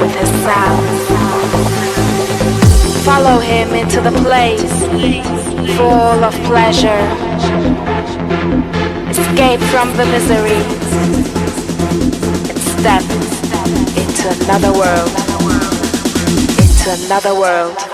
with sound. Follow him into the place full of pleasure. Escape from the misery and step into another world. Into another world.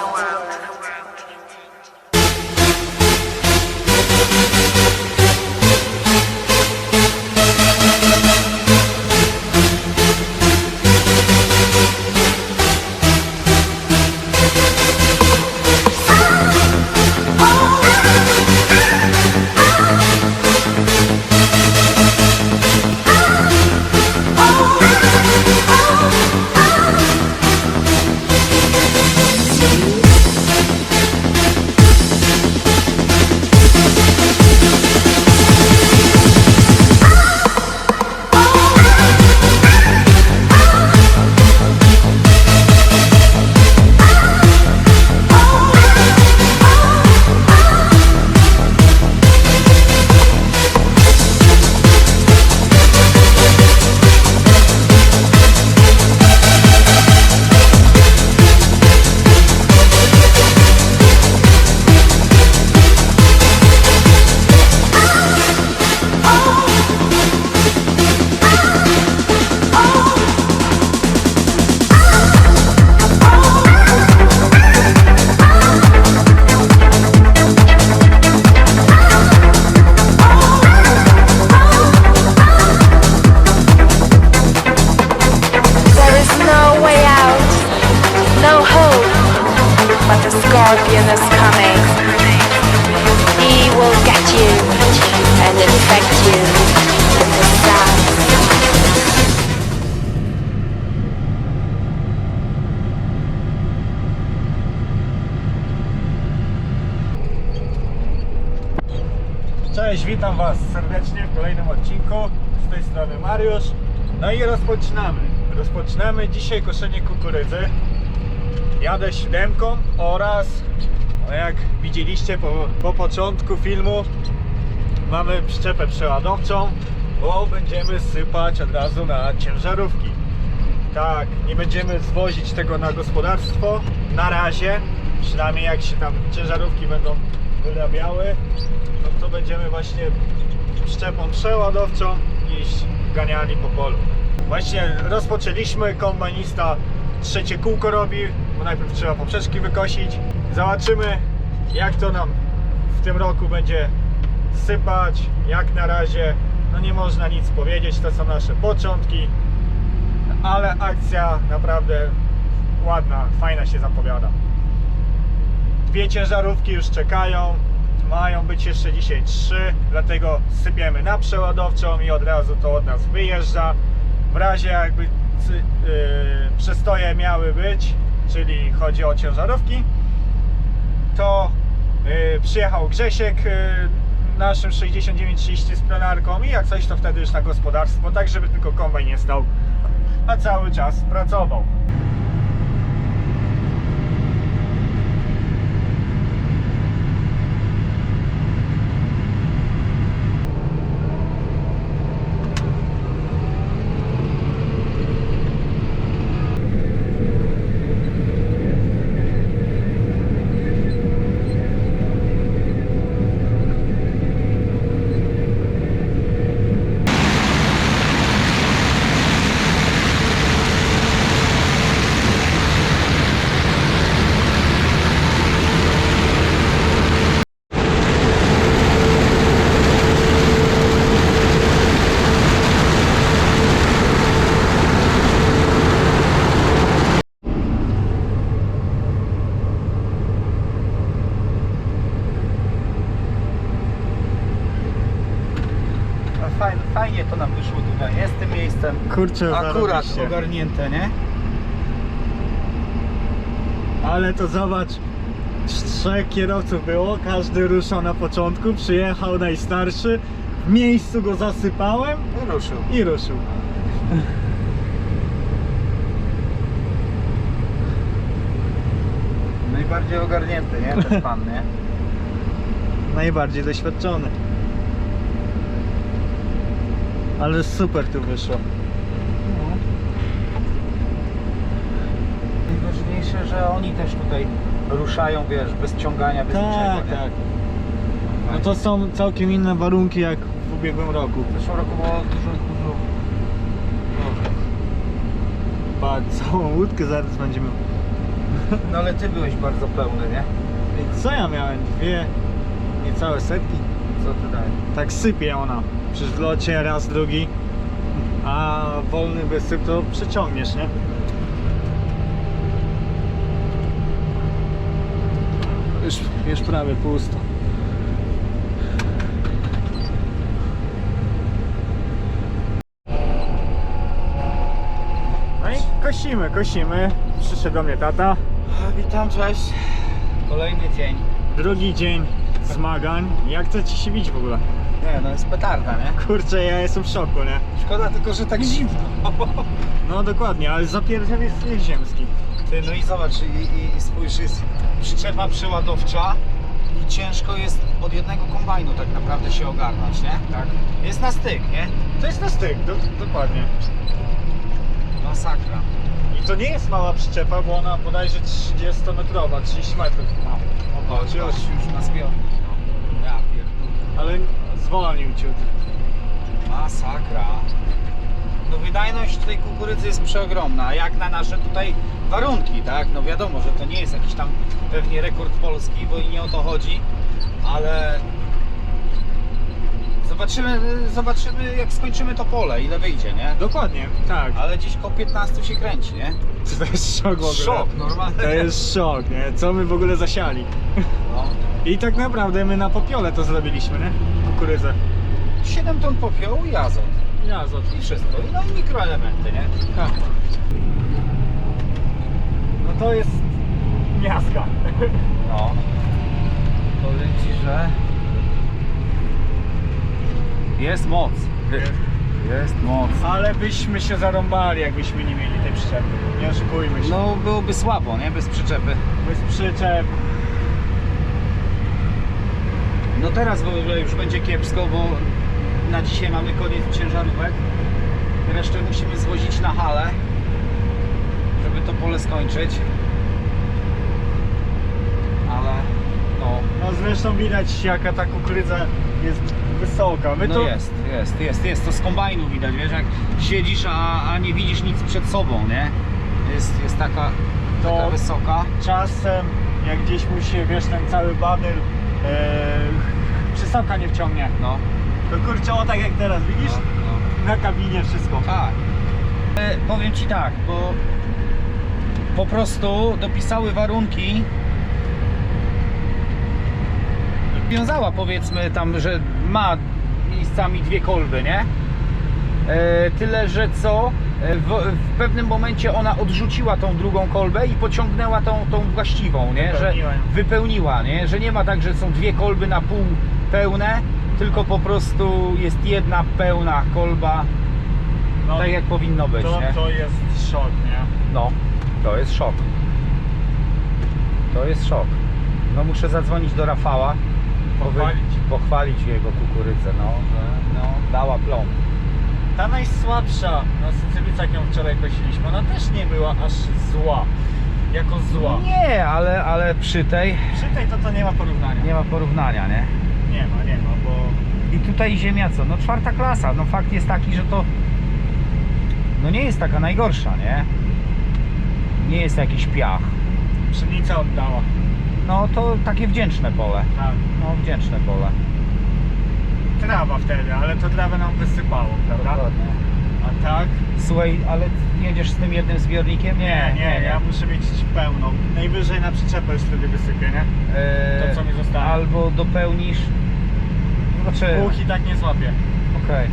No i rozpoczynamy. Rozpoczynamy dzisiaj koszenie kukurydzy. Jadę siódemką oraz, no jak widzieliście po, po początku filmu, mamy przyczepę przeładowczą, bo będziemy sypać od razu na ciężarówki. Tak, nie będziemy zwozić tego na gospodarstwo na razie. Przynajmniej jak się tam ciężarówki będą wyrabiały, no to będziemy właśnie szczepą przeładowczą iść ganiali po polu. Właśnie rozpoczęliśmy, kombajnista trzecie kółko robi, bo najpierw trzeba poprzeczki wykosić. Zobaczymy jak to nam w tym roku będzie sypać, jak na razie. No nie można nic powiedzieć, to są nasze początki, ale akcja naprawdę ładna, fajna się zapowiada. Dwie ciężarówki już czekają, mają być jeszcze dzisiaj trzy, dlatego sypiemy na przeładowczą i od razu to od nas wyjeżdża. W razie jakby yy, przestoje miały być, czyli chodzi o ciężarówki, to yy, przyjechał Grzesiek yy, naszym 6930 z plenarką i jak coś to wtedy już na gospodarstwo, tak żeby tylko kombajn nie stał, a cały czas pracował. Fajnie, fajnie to nam wyszło tutaj, miejscem. Kurczę, Akurat zarobiście. ogarnięte, nie? Ale to zobacz, trzech kierowców było, każdy ruszał na początku, przyjechał najstarszy, w miejscu go zasypałem I ruszył. i ruszył. Najbardziej ogarnięty, nie? Ten pan, nie? Najbardziej doświadczony. Ale super tu wyszło. najfajniejsze, że oni też tutaj ruszają, wiesz, bez ciągania, bez niczego, Tak, nie? tak. No to są całkiem inne warunki jak w ubiegłym roku. W zeszłym roku było dużo, dużo... Patrz, całą łódkę zaraz będziemy... No ale ty byłeś bardzo pełny, nie? Ej, Co ja miałem? Dwie, niecałe setki? Co ty dajesz? Tak sypie ona. Przecież w locie raz, drugi. A wolny wysyp to przeciągniesz, nie? Już, już prawie pusto. No i kosimy, kosimy. Przyszedł do mnie tata. Witam, cześć. Kolejny dzień. Drugi dzień zmagań. Jak to ci się widzi w ogóle? Nie, no jest petarda, nie? Kurczę, ja jestem w szoku, nie? Szkoda tylko, że tak zimno. No dokładnie, ale zapierdziel jest, ziemski. Ty, no i zobacz, i, i, i spójrz, jest przyczepa przeładowcza i ciężko jest od jednego kombajnu tak naprawdę się ogarnąć, nie? Tak. Jest na styk, nie? To jest na styk, do, dokładnie. Masakra. I to nie jest mała przyczepa, bo ona bodajże 30-metrowa, 30 metrów ma. O, już, już na zbiornik. No. Ja pierdolę. Ale zwolnił ciut. Masakra. No wydajność tej kukurydzy jest przeogromna, jak na nasze tutaj warunki, tak? No wiadomo, że to nie jest jakiś tam pewnie rekord polski, bo i nie o to chodzi, ale zobaczymy, zobaczymy jak skończymy to pole, ile wyjdzie, nie? Dokładnie, tak. Ale gdzieś koło 15 się kręci, nie? To jest szok w ogóle. Szok, normalnie. To jest szok, nie? Co my w ogóle zasiali. No. I tak naprawdę my na popiole to zrobiliśmy, nie? Kukurydzę. 7 ton popiołu i azot. Ja za I wszystko. I No i mikroelementy, nie? Tak. No to jest miaska. No. Powiem Ci, że jest moc. Jest moc. Ale byśmy się zarąbali, jakbyśmy nie mieli tej przyczepy. Nie oszukujmy się. No byłoby słabo, nie? Bez przyczepy. Bez przyczep. No teraz w ogóle już będzie kiepsko, bo na dzisiaj mamy koniec ciężarówek. Resztę musimy zwozić na halę, żeby to pole skończyć. Ale no, No zresztą widać jaka ta kukurydza jest wysoka. My no to jest, jest, jest, jest. To z kombajnu widać, wiesz, jak siedzisz, a, a nie widzisz nic przed sobą, nie? Jest, jest taka, To- taka wysoka. czasem jak gdzieś musi, wiesz, ten cały badyl e, przystawka nie wciągnie. No, To kurczę, o tak jak teraz, widzisz? no, no. Na kabinie wszystko. Tak. E, powiem Ci tak, bo po prostu dopisały warunki. Wiązała powiedzmy tam, że ma miejscami dwie kolby, nie? E, tyle, że co e, w, w pewnym momencie ona odrzuciła tą drugą kolbę i pociągnęła tą, tą właściwą, nie? Że wypełniła, nie? Że nie ma tak, że są dwie kolby na pół pełne, tylko po prostu jest jedna pełna kolba, No, tak jak powinno być, to, nie? to jest szok, nie? No, to jest szok. To jest szok. No muszę zadzwonić do Rafała. Pochwalić. Pochwalić jego kukurydzę, no, że no, dała plon. Ta najsłabsza na Sycylicach, ją wczoraj kosiliśmy, ona też nie była aż zła. Jako zła. Nie, ale, ale przy tej Przy tej to to nie ma porównania. nie ma porównania, nie? Nie ma, nie ma, bo I tutaj ziemia co? No czwarta klasa. No fakt jest taki, że to no nie jest taka najgorsza, nie? Nie jest jakiś piach. pszenica oddała. No to takie wdzięczne pole. Tak. No wdzięczne pole. Trawa wtedy, ale to trawę nam wysypało, prawda? A tak? Słuchaj, ale jedziesz z tym jednym zbiornikiem? Nie, nie, ja muszę mieć pełną. Najwyżej na przyczepę już wtedy wysypię, nie? Eee, To, co mi zostanie. Albo dopełnisz. Znaczy, Puch i tak nie złapię. okej.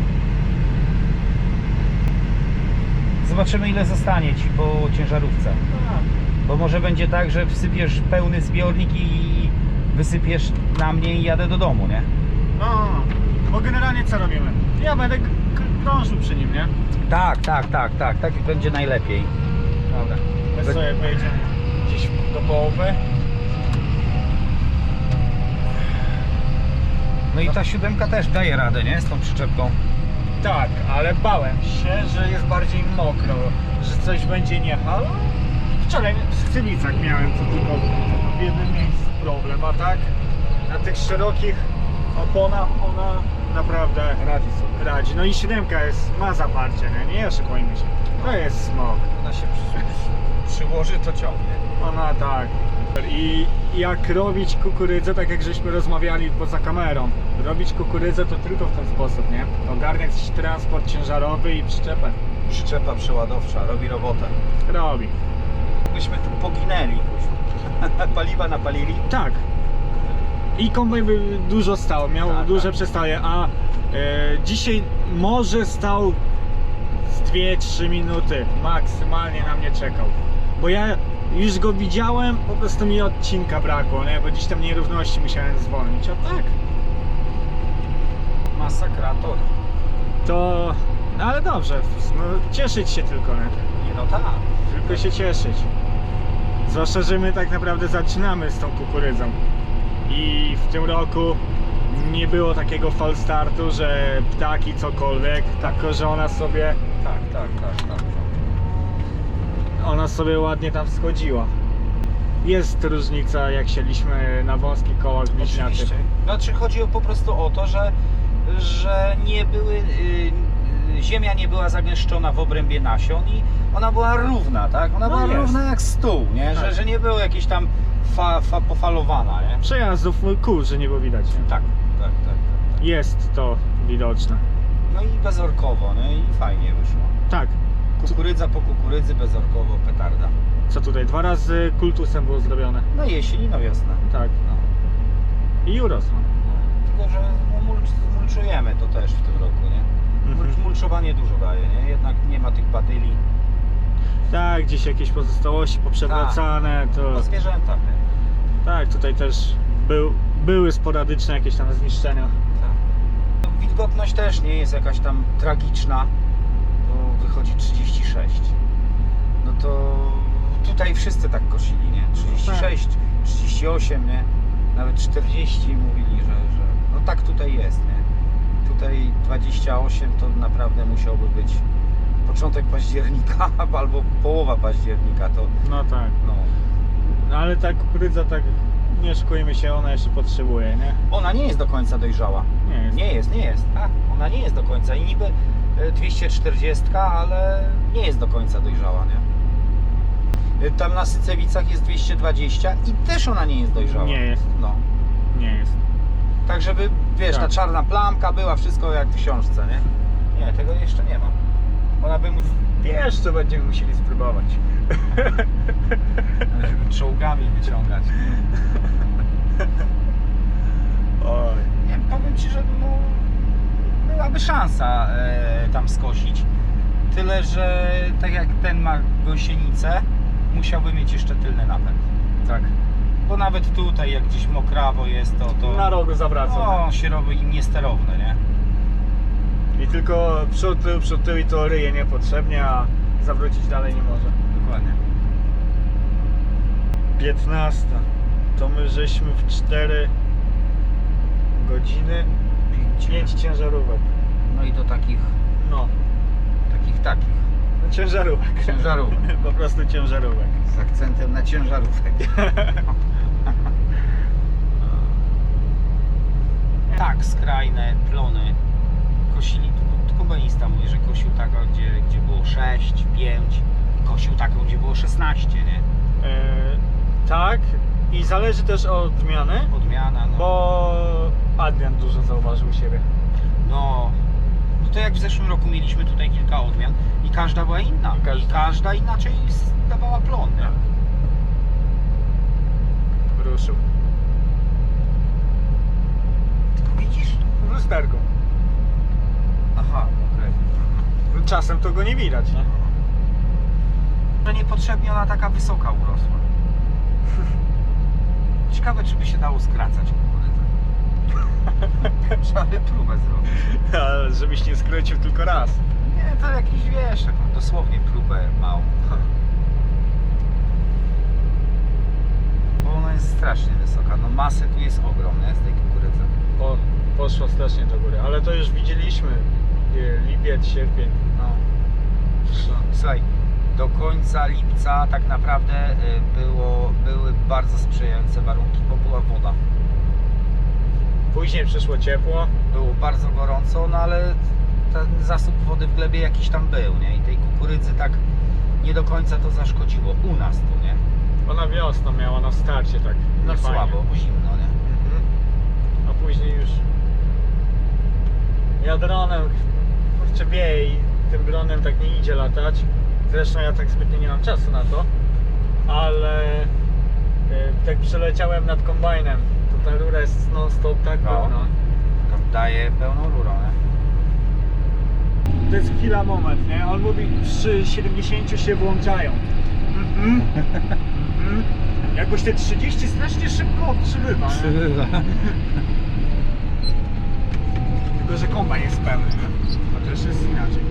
Zobaczymy ile zostanie ci po ciężarówce. Bo może będzie tak, że wsypiesz pełny zbiornik i wysypiesz na mnie i jadę do domu, nie? No, bo generalnie co robimy? Ja będę k- krążył przy nim, nie? Tak, tak, tak, tak. Tak będzie najlepiej. Dobra. My Be- sobie pojedziemy gdzieś do połowy. No i ta siódemka też daje radę, nie? Z tą przyczepką. Tak, ale bałem się, że jest bardziej mokro, że coś będzie nie halo. Wczoraj w Scylicach miałem to tylko w jednym miejscu problem, a tak na tych szerokich oponach ona naprawdę Radzi sobie. radzi. No i siódemka jest, ma zaparcie, nie? Nie oszukujmy się. To jest smok. Ona się przy, przyłoży, to ciągnie. Ona tak. I jak robić kukurydzę, tak jak żeśmy rozmawiali poza kamerą, robić kukurydzę to tylko w ten sposób, nie? Ogarniać transport ciężarowy i przyczepę. Przyczepa przeładowcza, robi robotę. Robi. Byśmy tu poginęli. Paliwa napalili. Tak. I kombajn by dużo stał, miał Tak, duże tak. przestaje, a e, dzisiaj może stał z 2-3 minuty maksymalnie na mnie czekał. Bo ja już go widziałem, po prostu mi odcinka brakło, nie? bo gdzieś tam nierówności musiałem zwolnić, a tak. Masakrator. To, no ale dobrze, no, cieszyć się tylko, nie? Nie no tak. Tylko się cieszyć. Zwłaszcza, że my tak naprawdę zaczynamy z tą kukurydzą. I w tym roku nie było takiego falstartu, że ptaki cokolwiek, tylko że ona sobie, Tak, tak, tak, tak. Ona sobie ładnie tam schodziła. Jest różnica, jak sieliśmy na wąskich kołach bliźniaczych. Oczywiście. Znaczy chodzi o, po prostu o to, że, że nie były, y, y, ziemia nie była zagęszczona w obrębie nasion i ona była równa, tak? Ona No była jest. równa jak stół, nie? Że, Tak. że nie było jakieś tam fa, fa, pofalowana, nie? Przejazdów kół, że nie było widać. nie? Tak, tak, tak, tak. tak. Jest to widoczne. No i bezorkowo, no i fajnie wyszło. Tak, Kukurydza po kukurydzy, bezorkowo, petarda. co tutaj, dwa razy kultusem było zrobione. No jesień i na wiosnę. Tak. No. I urosło. Tylko, że no, mulcz, mulczujemy to też w tym roku, nie? Mulcz, Mhm. mulczowanie dużo daje, nie? Jednak nie ma tych badyli. Tak, gdzieś jakieś pozostałości poprzewracane, to No zwierzęta, nie? tak, tutaj też był, były sporadyczne jakieś tam zniszczenia. Tak. Wilgotność też nie jest jakaś tam tragiczna, wychodzi 36. No to tutaj wszyscy tak kosili, nie? 36, 38, nie? Nawet 40 mówili, że, że no tak tutaj jest, nie? Tutaj 28 to naprawdę musiałby być początek października albo połowa października, to No tak. no. No ale ta kukurydza tak, nie szukujmy się, ona jeszcze potrzebuje, nie? Ona nie jest do końca dojrzała. Nie jest. Nie jest, nie jest. Tak, ona nie jest do końca. I niby 240, ale nie jest do końca dojrzała, nie? Tam na Sycewicach jest 220 i też ona nie jest dojrzała. Nie jest. No. Nie jest. Tak, żeby, wiesz, Tak. ta czarna plamka była, wszystko jak w książce, nie? Nie, tego jeszcze nie ma. Ona by mu Wiesz, co będziemy musieli spróbować. czołgami wyciągać. Oj. Nie, powiem Ci, że no, byłaby szansa e, tam skosić. Tyle, że tak jak ten ma gąsienicę, musiałby mieć jeszcze tylny napęd. Tak. Bo nawet tutaj, jak gdzieś mokrawo jest, to, to Na rogu zawraca. no, on się robi niesterowny, nie? I tylko przód, tył, przód, tył i to ryje niepotrzebnie, a zawrócić dalej nie może. Dokładnie. 15. To my żeśmy w 4 godziny 5 ciężarówek. No i do takich, No, takich, takich no ciężarówek. ciężarówek. Po prostu ciężarówek. Z akcentem na ciężarówek. tak, skrajne plony kosili. tu- Kombajnista mówi, że kosił taką, gdzie, gdzie było 6, 5 i kosił taką, gdzie było 16, nie? E, tak, i zależy też od odmiany, Odmiana, no. bo Adrian dużo zauważył u siebie. No, no to jak w zeszłym roku mieliśmy tutaj kilka odmian i każda była inna. I każda. Każda inaczej dawała plon, nie? Ruszył. Widzisz? W lusterku. Aha, okej. Czasem to go nie widać, nie? Że niepotrzebnie ona taka wysoka urosła. Ciekawe, czy by się dało skracać kukurydzę. Trzeba by próbę zrobić. Ale żebyś nie skrócił tylko raz. Nie, to jakiś wiesz, taką dosłownie próbę małą. Bo ona jest strasznie wysoka. No masy tu jest ogromne z tej kukurydzy. Po, poszło strasznie do góry, ale to już widzieliśmy. Lipiec, sierpień. No. Słuchaj, do końca lipca tak naprawdę y, było, były bardzo sprzyjające warunki, bo była woda. Później przyszło ciepło. Było bardzo gorąco, no ale ten zasób wody w glebie jakiś tam był, nie? I tej kukurydzy tak nie do końca to zaszkodziło. U nas tu, nie? Ona wiosną miała na starcie tak. No słabo, bo zimno, nie? Mhm. A później już ja dronem kurczę wieje i tym dronem tak nie idzie latać. Zresztą ja tak zbytnio nie mam czasu na to, ale y, tak przeleciałem nad kombajnem. To ta rura jest non stop tak No. pełna. Tam daje pełną rurą, nie? To jest chwila, moment, nie? On mówi przy 70 się włączają. Mhm. Mhm. Jakoś te 30 strasznie szybko przybywa. nie? Tylko, że kombajn jest pełny, też jest inaczej.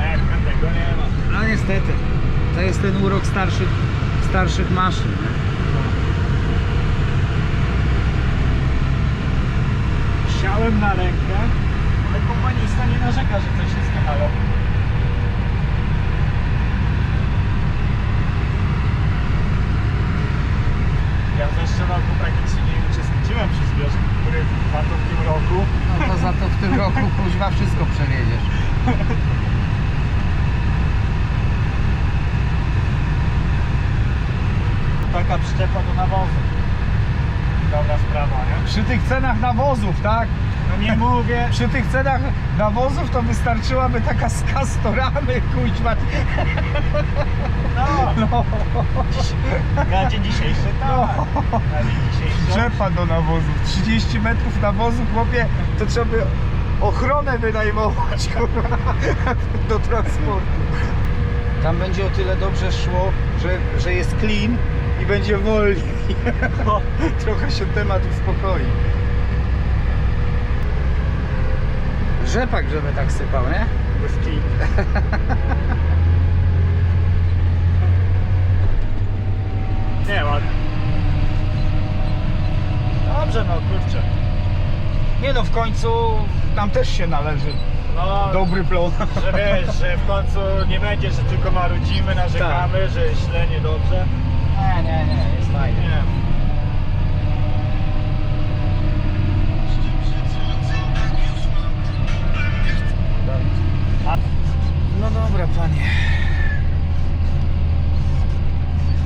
Ech, tego nie ma. No niestety. To jest ten urok starszych, starszych maszyn. Nie? Siałem na rękę, ale kompanista nie narzeka, że coś się skachało. Ja w zeszłym roku praktycznie nie uczestniczyłem przy zbiorze, który warto w tym roku. No to za to w tym roku kuźwa wszystko przewiedziesz. Taka przyczepa do nawozu. Dobra sprawa, nie? Przy tych cenach nawozów, tak? No nie mówię. Przy tych cenach nawozów to wystarczyłaby taka z kastoramy, kuźwa. No, No, na dzień dzisiejszy tak. Na dzień dzisiejszy. Drzepa do nawozów. 30 metrów nawozu, chłopie, to trzeba by ochronę wynajmować kurwa, do transportu. Tam będzie o tyle dobrze szło, że, że jest clean będzie wolniej. Trochę się temat uspokoi. Rzepak, żeby tak sypał, nie? Bez. Nie ładnie. Dobrze no kurczę. Nie no, w końcu nam też się należy No, dobry plon. że wiesz, że w końcu nie będzie, że tylko marudzimy, narzekamy, że źle, niedobrze. Nie, nie, nie, jest fajnie. Nie. No dobra, panie.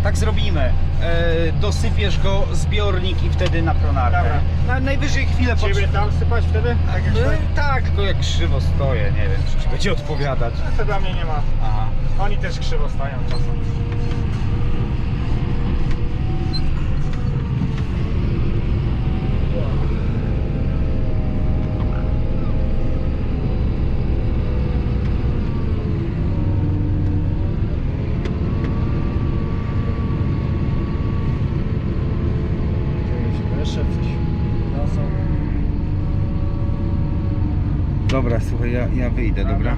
Tak zrobimy. E, dosypiesz go zbiornik i wtedy na pronarkę. Dobra. Na, najwyżej chwilę. Ciebie tam sypać wtedy? Tak jak stoi? tak, tylko jak krzywo stoję, nie wiem, czy ci będzie odpowiadać. To dla mnie nie ma. Aha. Oni też krzywo stają czasem. Ja, ja wyjdę, dobra?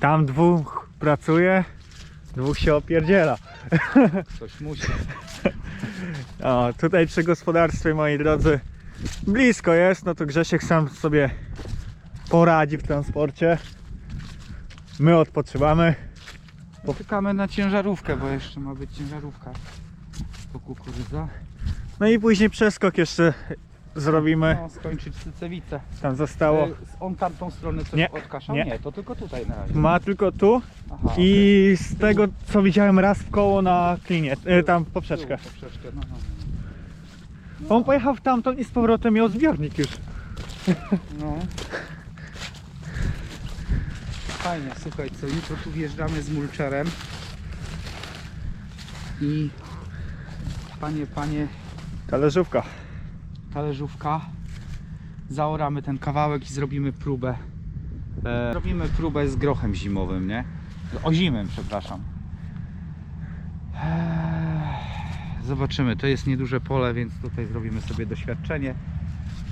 Tam dwóch pracuje, dwóch się opierdziela. Coś musi. O, tutaj przy gospodarstwie, moi drodzy, blisko jest, no to Grzesiek sam sobie poradzi w transporcie. My odpoczywamy. Czekamy na ciężarówkę, bo jeszcze ma być ciężarówka. Po kukurydza. No i później przeskok jeszcze zrobimy. No, skończyć sycewicę. Tam zostało. E, On tamtą stronę coś Nie, odkaszał? nie. Nie. to tylko tutaj na razie. Ma tylko tu Aha, i z tego co widziałem raz w koło na klinie, e, tam poprzeczkę. Poprzeczkę, no, no. On pojechał w tamtą i z powrotem miał zbiornik już. No. Fajnie, słuchaj, co jutro tu wjeżdżamy z mulczerem i panie, panie, Talerzówka. Talerzówka, zaoramy ten kawałek i zrobimy próbę. E, zrobimy próbę z grochem zimowym, nie? Ozimym, przepraszam. Eee, Zobaczymy, to jest nieduże pole, więc tutaj zrobimy sobie doświadczenie.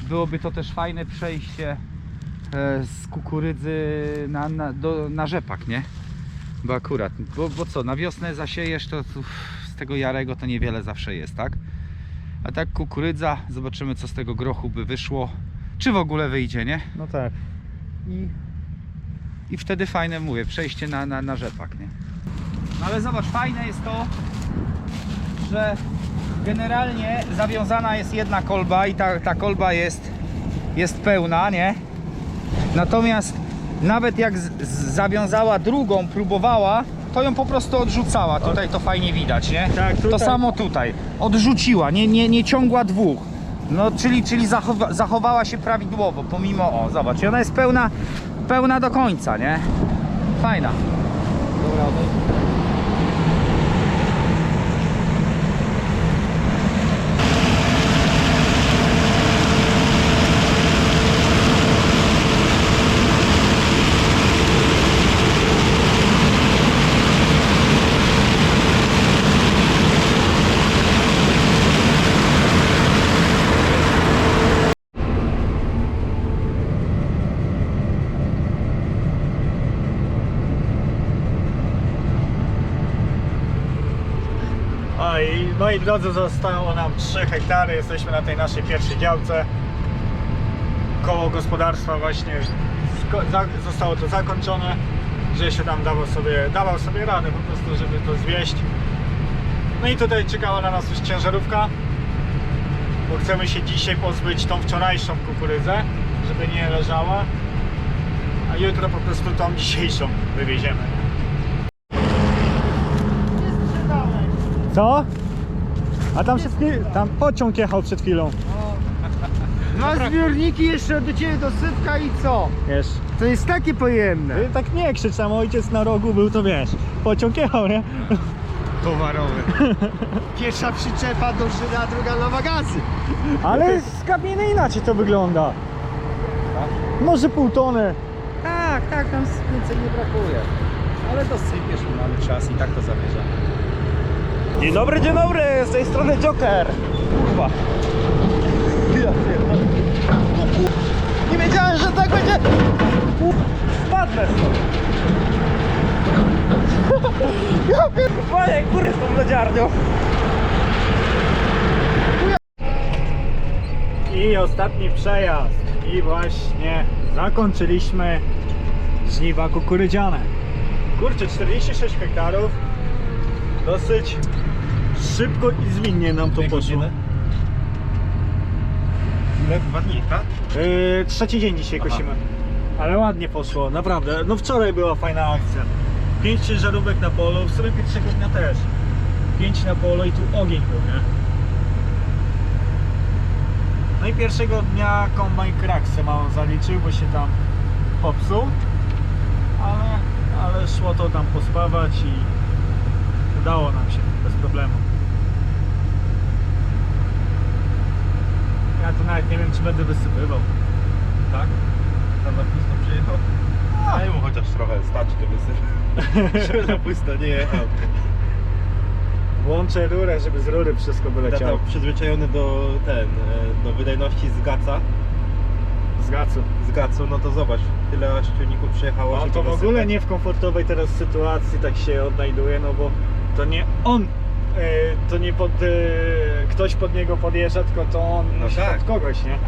Byłoby to też fajne przejście e, z kukurydzy na, na, do, na rzepak, nie? Bo akurat, bo, bo co, na wiosnę zasiejesz, to tu z tego jarego to niewiele zawsze jest, tak? A tak kukurydza, zobaczymy co z tego grochu by wyszło. Czy w ogóle wyjdzie, nie? No tak. I, i wtedy fajne, mówię, przejście na, na, na rzepak, nie? No ale zobacz, fajne jest to, że generalnie zawiązana jest jedna kolba i ta, ta kolba jest, jest pełna, nie? Natomiast nawet jak z, z zawiązała drugą, próbowała, to ją po prostu odrzucała. Tutaj to fajnie widać, nie? Tak, To tutaj- samo tutaj. Odrzuciła, nie, nie, nie ciągła dwóch. No, czyli, czyli zachowa, zachowała się prawidłowo, pomimo, o, zobacz, i ona jest pełna, pełna do końca, nie? Fajna. Dobra, A i drodzy, zostało nam 3 hektary. Jesteśmy na tej naszej pierwszej działce. Koło gospodarstwa właśnie zostało to zakończone. Że się tam dawał sobie, dawał sobie radę po prostu, żeby to zwieść. No i tutaj czekała na nas już ciężarówka. Bo chcemy się dzisiaj pozbyć tą wczorajszą kukurydzę, żeby nie leżała. A jutro po prostu tą dzisiejszą wywieziemy. Co? A tam chwilą, tam pociąg jechał przed chwilą. Dwa zbiorniki jeszcze do ciebie dosypka i co? Wiesz, To jest takie pojemne. ty tak nie krzycz, tam ojciec na rogu był, to wiesz, pociąg jechał, nie? Towarowy. Pierwsza przyczepa do Żyda, druga na wagazy. Ale z kabiny inaczej to wygląda. Może pół tony. Tak, tak, tam więcej nie brakuje. Ale dosypiesz, mamy czas i tak to zamierzamy. Dzień dobry, dzień dobry, z tej strony Joker. Kurwa. Nie wiedziałem, że tak będzie. Spadnę stąd. Ja pierdolę, kurde, z tą lodziarnią. I ostatni przejazd. I właśnie zakończyliśmy żniwa kukurydziane. Kurczę, 46 hektarów. Dosyć szybko i zwinnie nam to poszło. Ile? Dwa dni, tak? Yy, trzeci dzień dzisiaj Aha. kosimy. Ale ładnie poszło, naprawdę. No wczoraj była fajna akcja. Pięć ciężarówek na polu, w sumie pierwszego dnia też. Pięć na polu i tu ogień był, nie? No i pierwszego dnia kombajn kraksę małą zaliczył, bo się tam popsuł. Ale, ale szło to tam pospawać i udało nam się bez problemu. Ja tu nawet nie wiem, czy będę wysypywał. Tak? Tam na pusto przyjechał? Daj mu chociaż trochę stać, to wysyp. Żeby na pusto nie jechał. Włączę rurę, żeby z rury wszystko wyleciało. Tata przyzwyczajony do ten, e, do wydajności z gaca, Z gacu. z gacu, no to zobacz, tyle aż ciągników przyjechało, żeby to w ogóle wysypać. nie w komfortowej teraz sytuacji tak się odnajduje, no bo to nie on, to nie pod, e, ktoś pod niego podjeżdża, tylko to on No tak. pod kogoś, nie?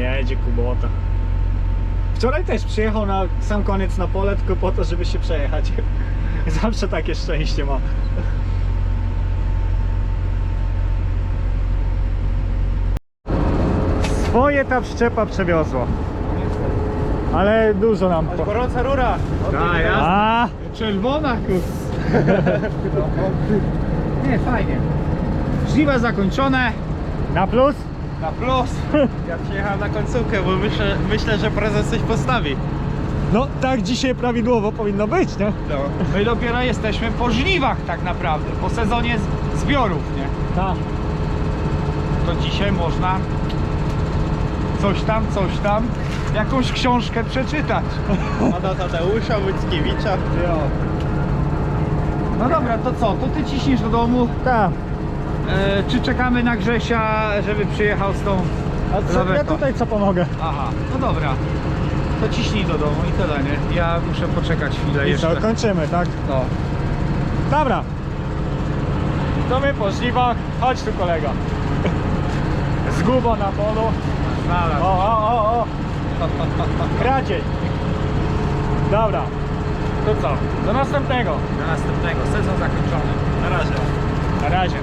Jedzie Kubota. Wczoraj też przyjechał na sam koniec na pole, tylko po to, żeby się przejechać. Zawsze takie szczęście ma. Swoje ta przyczepa przewiozła. Ale dużo nam po... Gorąca rura! Tak, ja. A, Czerwona kus. Nie, fajnie. Żniwa zakończone. na plus? Na plus. Ja przyjechałem na końcówkę, bo myślę, myślę, że prezes coś postawi. No tak dzisiaj prawidłowo powinno być, nie? No. My dopiero jesteśmy po żniwach tak naprawdę, po sezonie z- zbiorów, nie? Tak. To dzisiaj można coś tam, coś tam, jakąś książkę przeczytać. Pana Tadeusza, Łyczkiewicza. No dobra, to co? To ty ciśniesz do domu. Tak. E, czy czekamy na Grzesia, żeby przyjechał z tą A co, ja lawetą? tutaj co pomogę? Aha, no dobra. To ciśnij do domu i tyle, nie? Ja muszę poczekać chwilę I jeszcze. co, kończymy, tak? No. Dobra. To my po żniwach. Chodź tu kolega. Zguba na polu. O, Znalazł. o, o, o. Kradziej. Dobra. To co? Do następnego. Do następnego. Sezon zakończony. Na razie. Na razie.